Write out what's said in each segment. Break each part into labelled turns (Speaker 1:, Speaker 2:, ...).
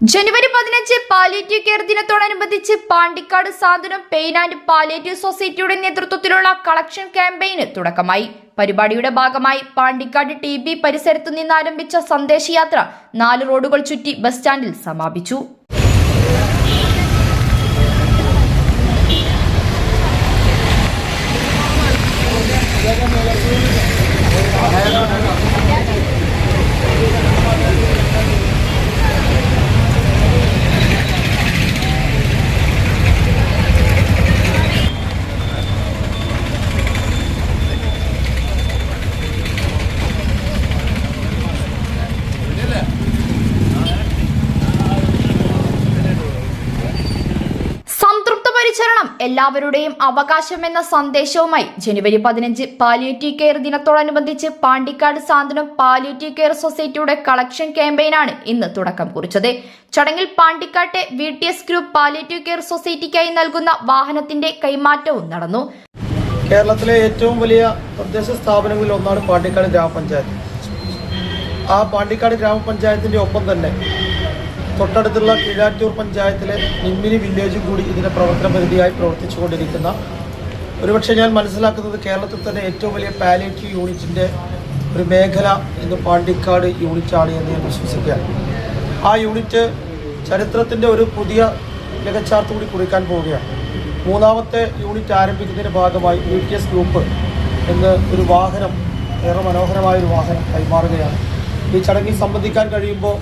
Speaker 1: ജനുവരി പതിനഞ്ച് palliative care ദിനത്തോടനുബന്ധിച്ച് Pandikkad Santhwanam pain and palliative സൊസൈറ്റിയുടെ നേതൃത്വത്തിലുള്ള കളക്ഷൻ ക്യാമ്പയിന് തുടക്കമായി. പരിപാടിയുടെ ഭാഗമായി പാണ്ടിക്കാട് ടി ബി പരിസരത്തു നിന്ന് ആരംഭിച്ച സന്ദേശയാത്ര നാല് റോഡുകൾ ചുറ്റി ബസ് സ്റ്റാൻഡിൽ സമാപിച്ചു. എല്ലാവരുടെയും അവകാശം എന്ന സന്ദേശവുമായി ജനുവരി പതിനഞ്ച് പാലിയേറ്റീവ് കെയർ ദിനത്തോടനുബന്ധിച്ച് പാണ്ടിക്കാട് സാന്ത്വനം പാലിയേറ്റീവ് കെയർ സൊസൈറ്റിയുടെ കളക്ഷൻ ക്യാമ്പയിനാണ് ഇന്ന് തുടക്കം കുറിച്ചത്. ചടങ്ങിൽ പാണ്ടിക്കാട്ടെ V T S group palliative care സൊസൈറ്റിക്കായി നൽകുന്ന വാഹനത്തിന്റെ കൈമാറ്റവും നടന്നു.
Speaker 2: കേരളത്തിലെ ഏറ്റവും വലിയ തദ്ദേശ സ്ഥാപനങ്ങളിൽ ഒന്നാണ് പാണ്ടിക്കാട് ഗ്രാമപഞ്ചായത്ത്. ആ പാണ്ടിക്കാട് ഗ്രാമപഞ്ചായത്തിന്റെ ഒപ്പം തന്നെ തൊട്ടടുത്തുള്ള കീഴാറ്റൂർ പഞ്ചായത്തിലെ നിമ്മിനി വില്ലേജും കൂടി ഇതിന്റെ പ്രവർത്തന പരിധിയായി പ്രവർത്തിച്ചു കൊണ്ടിരിക്കുന്ന ഒരുപക്ഷെ ഞാൻ മനസ്സിലാക്കുന്നത് കേരളത്തിൽ തന്നെ ഏറ്റവും വലിയ പാലേറ്റീവ് യൂണിറ്റിന്റെ ഒരു മേഖല ഇന്ന് പാണ്ടിക്കാട് യൂണിറ്റാണ് എന്ന് ഞാൻ വിശ്വസിക്കുകയാണ്. ആ യൂണിറ്റ് ചരിത്രത്തിന്റെ ഒരു പുതിയ മികച്ചാർത്ത് കൂടി കുറിക്കാൻ പോവുകയാണ്. മൂന്നാമത്തെ യൂണിറ്റ് ആരംഭിക്കുന്നതിന്റെ ഭാഗമായി യു ടി എസ് ഗ്രൂപ്പ് എന്ന് ഒരു വാഹനം ഏറെ മനോഹരമായ ഒരു വാഹനം കൈമാറുകയാണ്. ഈ ചടങ്ങിൽ സംബന്ധിക്കാൻ കഴിയുമ്പോൾ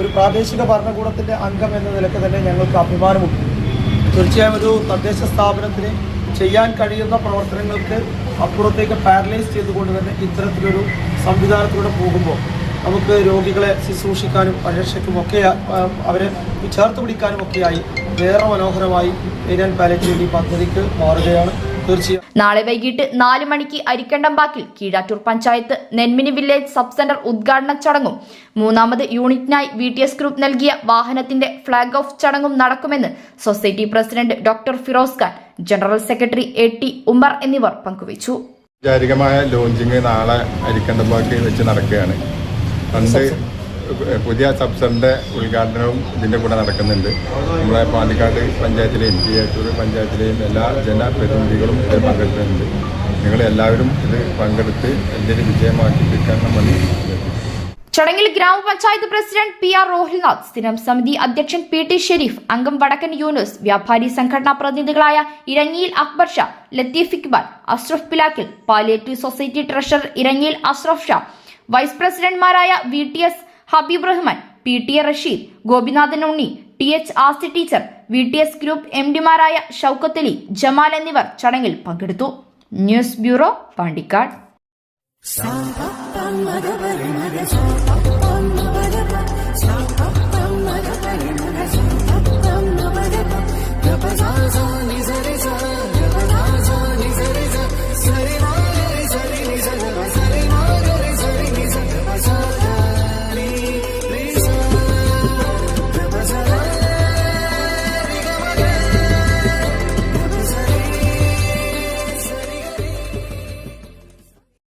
Speaker 2: ഒരു പ്രാദേശിക ഭരണകൂടത്തിന്റെ അംഗം എന്ന നിലയ്ക്ക് തന്നെ ഞങ്ങൾക്ക് അഭിമാനമുണ്ട്. തീർച്ചയായും ഒരു തദ്ദേശ സ്ഥാപനത്തിന് ചെയ്യാൻ കഴിയുന്ന പ്രവർത്തനങ്ങൾക്ക് അപ്പുറത്തേക്ക് പാരലൈസ് ചെയ്തുകൊണ്ട് തന്നെ ഇത്തരത്തിലൊരു സംവിധാനത്തിലൂടെ പോകുമ്പോൾ നമുക്ക് രോഗികളെ ശുശ്രൂഷിക്കാനും പരിരക്ഷയ്ക്കും ഒക്കെ അവരെ ചേർത്ത് പിടിക്കാനും ഒക്കെയായി വേറെ മനോഹരമായി ഏരിയൻ പാലറ്റീവ് ഈ പദ്ധതിക്ക് മാറുകയാണ്. തീർച്ചയായും.
Speaker 1: നാളെ വൈകിട്ട് നാല് മണിക്ക് അരിക്കണ്ടമ്പാക്കിൽ Keezhattur panchayat Nenmini village sub centre ഉദ്ഘാടന ചടങ്ങും മൂന്നാമത് യൂണിറ്റിനായി വി ടി എസ് ഗ്രൂപ്പ് നൽകിയ വാഹനത്തിന്റെ ഫ്ളാഗ് ഓഫ് ചടങ്ങും നടക്കുമെന്ന് society president doctor Firoz Khan general secretary A T Umar എന്നിവർ പങ്കുവച്ചു.
Speaker 3: ഔപചാരികമായ ലോഞ്ചിങ് നാളെ അരിക്കണ്ടമ്പാക്കിൽ വെച്ച് നടക്കുകയാണ്. പണ്ട് പുതിയ സബ്സറിന്റെ ഉദ്ഘാടനവും ഇതിന്റെ കൂടെ നടക്കുന്നുണ്ട്. നമ്മളെ പാലക്കാട് പഞ്ചായത്തിലെയും കീഴത്തൂർ പഞ്ചായത്തിലെയും എല്ലാ ജനപ്രതിനിധികളും ഇതിൽ പങ്കെടുക്കുന്നുണ്ട്. നിങ്ങൾ എല്ലാവരും ഇത് പങ്കെടുത്ത് എന്തൊരു വിജയമാക്കി തീർക്കാൻ മതി
Speaker 1: ചടങ്ങിൽ ഗ്രാമപഞ്ചായത്ത് പ്രസിഡന്റ് പി ആർ റോഹിൽനാഥ് സ്ഥിരം സമിതി അധ്യക്ഷൻ പി ടി ഷെരീഫ് അംഗം വടക്കൻ യൂനുസ് വ്യാപാരി സംഘടനാ പ്രതിനിധികളായ Irangiyil Akbar Shah Latheef Iqbal Ashraf Pilakkil palliative society treasurer Irangiyil Ashraf Shah vice പ്രസിഡന്റ്മാരായ V T S Habeeb Rahman P T A Rasheed Gopinathan Unni T H Asthi teacher V T S group M ഡിമാരായ Shoukathali Jamal എന്നിവർ ചടങ്ങിൽ പങ്കെടുത്തു. News bureau Pandikkad.